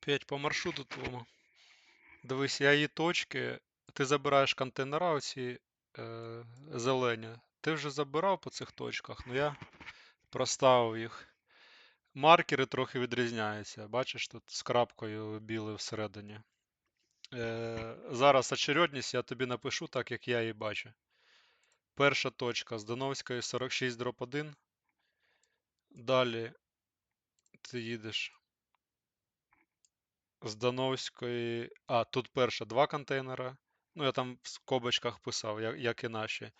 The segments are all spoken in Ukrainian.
П'ять по маршруту твому. Дивись, я її точки. Ти забираєш контейнера оці е, зелені. Ти вже забирав по цих точках, ну я проставив їх. Маркери трохи відрізняються. Бачиш, тут з крапкою білий всередині. Е, зараз очередність я тобі напишу так, як я її бачу. Перша точка з Доновської 46 дроп 1. Далі ти їдеш з Дановської. А, тут перша два контейнера. Ну, я там в скобочках писав, як, як і наші.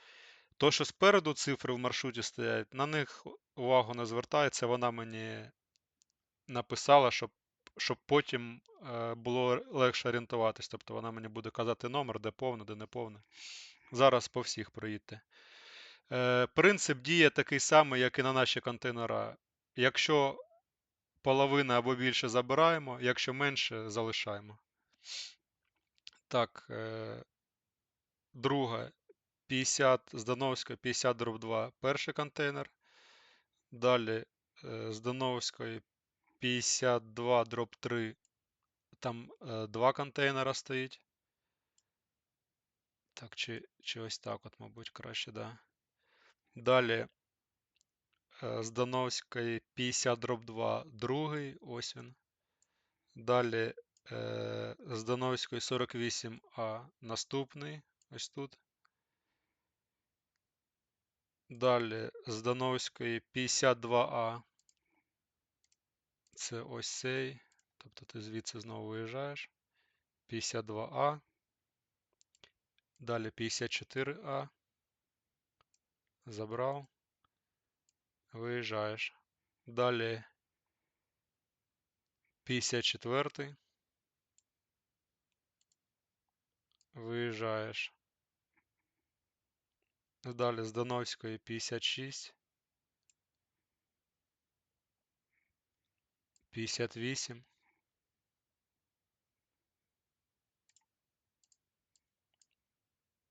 То, що спереду цифри в маршруті стоять, на них увагу не звертається. Вона мені написала, щоб, щоб потім е, було легше орієнтуватись. Тобто вона мені буде казати номер, де повне, де не повне. Зараз по всіх проїдьте. Е, принцип діє такий самий, як і на наші контейнера. Якщо половина або більше забираємо, якщо менше, залишаємо. Так, е, друга 50 з Дановської 50 дроб 2 перший контейнер. Далі з Дановської 52 дроб 3. Там е, два контейнера стоїть. Так, чи, чи ось так, от, мабуть, краще, да. Далі е, з Дановської 50 дроб 2 другий, ось він. Далі е, з Дановської 48А наступний, ось тут. Далі з Дановської 52А. Це ось цей. Тобто ти звідси знову виїжджаєш. 52А. Далі 54А. Забрав. Виїжджаєш. Далі 54. Виїжджаєш. Далі з Доновської 56. 58.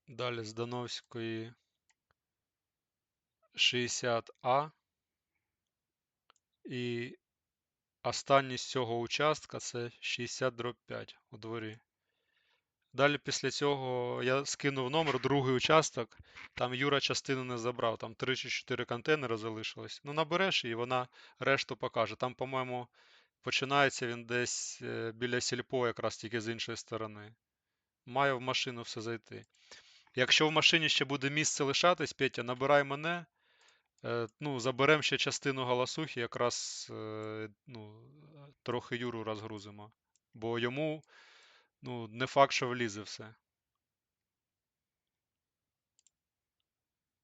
Далі з Доновської 60А. І останній з цього участка це 60 дроб 5 у дворі. Далі після цього я скинув номер, другий участок. Там Юра частину не забрав, там 3 чи 4 контейнери залишилось. Ну, набереш і вона решту покаже. Там, по-моєму, починається він десь е, біля сільпо, якраз тільки з іншої сторони. Має в машину все зайти. Якщо в машині ще буде місце лишатись, Петя, набирай мене. Е, ну, заберемо ще частину галасухи, якраз е, ну, трохи Юру розгрузимо. Бо йому ну, не факт, що влізе все.